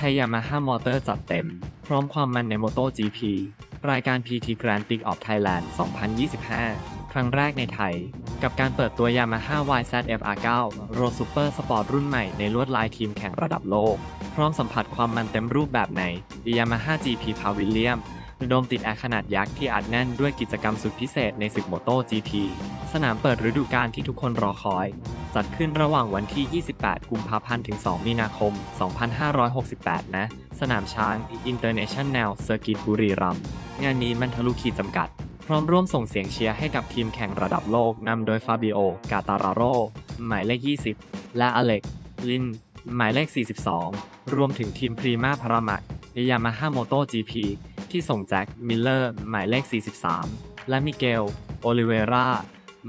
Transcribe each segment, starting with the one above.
ทยยามาฮ่ามอเตอร์จัดเต็ม พร้อมความมันใน MotoGP รายการ PT Grand Prix of Thailand 2025 ครั้งแรกในไทย กับการเปิดตัว Yamaha YZF-R9 Road Super Sport รุ่นใหม่ในลวดลายทีมแข่งระดับโลก พร้อมสัมผัสความมันเต็มรูปแบบใน Yamaha GP Pavilion โดมติดแอร์ขนาดยักษ์ที่อัดแน่นด้วยกิจกรรมสุดพิเศษในศึก MotoGP สนามเปิดฤดูกาลที่ทุกคนรอคอย จัดขึ้นระหว่างวันที่ 28 กุมภาพันธ์ ถึง 2 มีนาคม 2568 นะ สนามช้าง International Circuit บุรีรัมย์ งานนี้มันทะลุขีดจำกัด พร้อมร่วมส่งเสียงเชียร์ให้กับทีมแข่งระดับโลกนำโดยฟาบิโอ กาตาราโร หมายเลข 20 และอเล็ก ลิน หมายเลข 42 รวมถึงทีมพรีมาพารามักยามาฮ่าโมโต GP ที่ส่งแจ็ค มิลเลอร์ หมายเลข 43 และมิเกล โอลิเวรา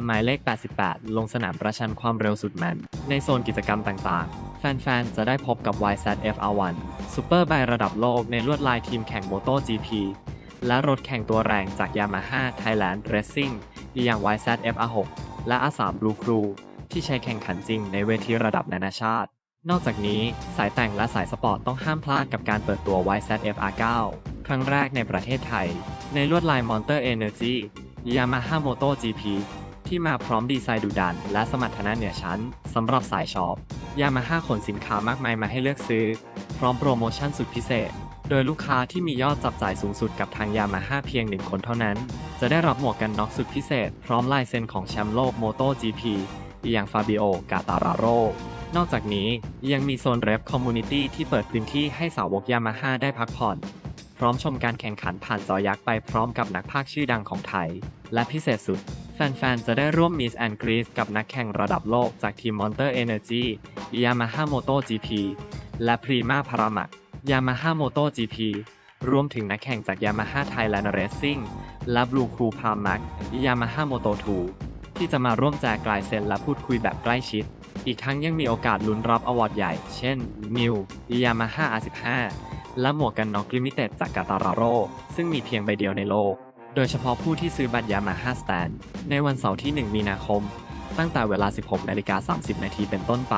หมายเลข 88 ลงสนามประชันความเร็วสุดแมนในโซนกิจกรรมต่างๆ แฟน ๆ จะได้พบกับ YZF-R1 ซูเปอร์ไบระดับโลกในลวดลายทีมแข่ง MotoGP และรถแข่งตัวแรงจาก Yamaha Thailand Racing อย่าง YZF-R6 และ R3 Blue Crew ที่ใช้แข่งขันจริงในเวทีระดับนานาชาติ นอกจากนี้สายแต่งและสายสปอร์ตต้องห้ามพลาดกับการเปิดตัว YZF-R9 ครั้งแรกในประเทศไทย ในลวดลาย Monster Energy Yamaha MotoGP ที่มาพร้อมดีไซน์ดุดัน และสมรรถนะเหนือชั้นสำหรับสายชอบยามาฮ่าขนสินค้ามากมายมาให้เลือกซื้อ พร้อมโปรโมชั่นสุดพิเศษ โดยลูกค้าที่มียอดจับจ่ายสูงสุดกับทางยามาฮ่าเพียงหนึ่งคนเท่านั้น จะได้รับหมวกกันน็อกสุดพิเศษ พร้อมลายเซ็นของแชมป์โลก MotoGP อย่างฟาบิโอกาตาราโรนอกจากนี้ยังมีโซนเรฟคอมมูนิตี้ที่เปิดพื้นที่ให้สาวกยามาฮ่าได้พักผ่อน พร้อมชมการแข่งขันผ่านจอยักษ์ไปพร้อมกับนักพากย์ชื่อดังของไทย และพิเศษสุด ฟนๆ จะได้ร่วม Miss and Greece กับนักแข่งระดับโลกจากทีม Monster Energy Yamaha MotoGP และ Prima p a r a m a c Yamaha MotoGP รวมถึงนักแข่งจาก Yamaha Thailand Racing และ Blue Crew p a r a m a c Yamaha Moto2 ที่จะมาร่วมแจกลายเซ็นและพูดคุยแบบใกล้ชิด อีกทั้งยังมีโอกาสลุ้นรับอวอร์ดใหญ่ เช่น New Yamaha R15 และหมวกกันน็อกลิมิเต็ดจากกาตาราโรซึ่งมีเพียงใบเดียวในโลก โดยเฉพาะผู้ที่ซื้อบัตรยามาฮ่าสแตนในวันเสาร์ที่ 1 มีนาคม ตั้งแต่เวลา 16 นาฬิกา 30 นาทีเป็นต้นไป